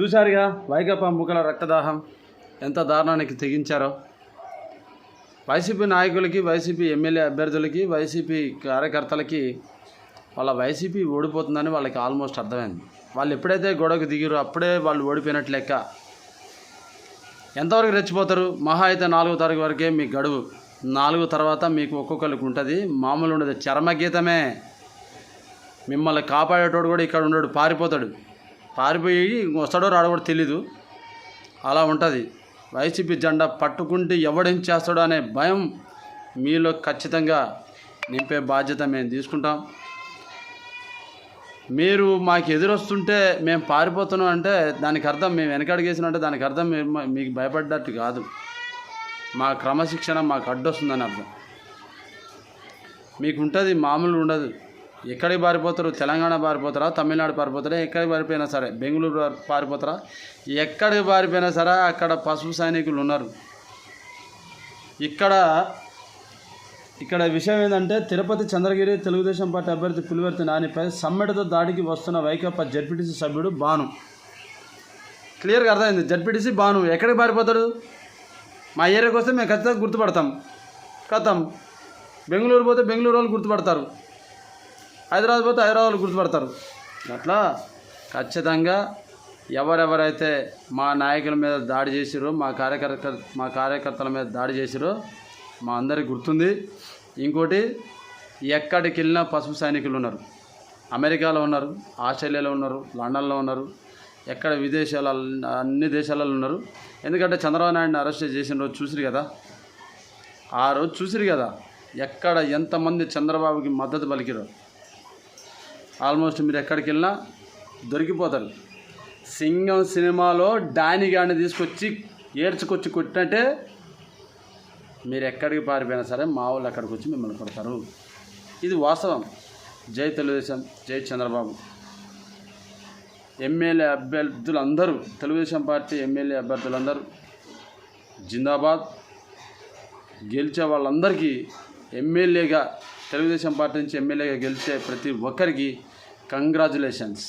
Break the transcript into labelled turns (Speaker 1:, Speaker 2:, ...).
Speaker 1: చూశారుగా వైకాపా ముఖల రక్తదాహం ఎంత దారుణానికి తెగించారో. వైసీపీ నాయకులకి వైసీపీ ఎమ్మెల్యే అభ్యర్థులకి వైసీపీ కార్యకర్తలకి వాళ్ళ వైసీపీ ఓడిపోతుందని వాళ్ళకి ఆల్మోస్ట్ అర్థమైంది. వాళ్ళు ఎప్పుడైతే గొడవకు దిగిరో అప్పుడే వాళ్ళు ఓడిపోయినట్టు లెక్క. ఎంతవరకు రెచ్చిపోతారు? మహా అయితే నాలుగో తారీఖు వరకే మీ గడువు. నాలుగు తర్వాత మీకు ఒక్కొక్కరికి ఉంటుంది. మామూలు ఉండదు. చర్మగీతమే. మిమ్మల్ని కాపాడేటోడు కూడా ఇక్కడ ఉండడు. పారిపోతాడు. పారిపోయి వస్తాడో రాడో కూడా తెలీదు. అలా ఉంటుంది. వైసీపీ జెండా పట్టుకుంటే ఎవడేం చేస్తాడో అనే భయం మీలో ఖచ్చితంగా నింపే బాధ్యత మేము తీసుకుంటాం. మీరు మాకు ఎదురొస్తుంటే మేము పారిపోతున్నాం అంటే దానికి అర్థం మేము వెనకడిగేసినంటే దానికి అర్థం మీకు భయపడ్డట్టు కాదు. మా క్రమశిక్షణ మాకు అడ్డొస్తుందని అర్థం. మీకు ఉంటుంది మామూలు ఉండదు. ఎక్కడికి పారిపోతారు? తెలంగాణ పారిపోతారా? తమిళనాడు పారిపోతారా? ఎక్కడికి పారిపోయినా సరే? బెంగళూరు పారిపోతారా? ఎక్కడికి పారిపోయినా సరే అక్కడ పసుపు సైనికులు ఉన్నారు. ఇక్కడ ఇక్కడ విషయం ఏంటంటే తిరుపతి చంద్రగిరి తెలుగుదేశం పార్టీ అభ్యర్థి పులివర్తి నానిపై సమ్మెటతో దాడికి వస్తున్న వైకాపా జడ్పీటీసీ సభ్యుడు బాను. క్లియర్గా అర్థమైంది? జడ్పీటీసీ బాను. ఎక్కడికి పారిపోతాడు? మా ఏరియాకి వస్తే మేము ఖచ్చితంగా గుర్తుపడతాం. కథం బెంగళూరు పోతే బెంగళూరు వాళ్ళు గుర్తుపడతారు. హైదరాబాద్ పోతే హైదరాబాద్ గుర్తుపడతారు. అట్లా ఖచ్చితంగా ఎవరెవరైతే మా నాయకుల మీద దాడి చేసిరో మా కార్యకర్త మా కార్యకర్తల మీద దాడి చేసిరో మా అందరికి గుర్తుంది. ఇంకోటి ఎక్కడికి వెళ్ళినా పసుపు సైనికులు ఉన్నారు. అమెరికాలో ఉన్నారు ఆస్ట్రేలియాలో ఉన్నారు లండన్లో ఉన్నారు ఎక్కడ విదేశాల అన్ని దేశాలలో ఉన్నారు. ఎందుకంటే చంద్రబాబు నాయుడిని అరెస్ట్ చేసిన రోజు చూసిరు కదా? ఆ రోజు చూసిరు కదా? ఎక్కడ ఎంతమంది చంద్రబాబుకి మద్దతు పలికిరో ఆల్మోస్ట్ మీరు ఎక్కడికి వెళ్ళినా దొరికిపోతారు. సింగం సినిమాలో డాని గాడిని తీసుకొచ్చి ఏడ్చుకొచ్చి కొట్టినట్టే మీరు ఎక్కడికి పారిపోయినా సరే మా వాళ్ళు అక్కడికి వచ్చి మిమ్మల్ని కొడతారు. ఇది వాస్తవం. జై తెలుగుదేశం జై చంద్రబాబు. ఎమ్మెల్యే అభ్యర్థులందరూ తెలుగుదేశం పార్టీ ఎమ్మెల్యే అభ్యర్థులందరూ జిందాబాద్ గెలిచే వాళ్ళందరికీ ఎమ్మెల్యేగా తెలుగుదేశం పార్టీ నుంచి ఎమ్మెల్యేగా గెలిచే ప్రతి ఒక్కరికి కంగ్రాచులేషన్స్.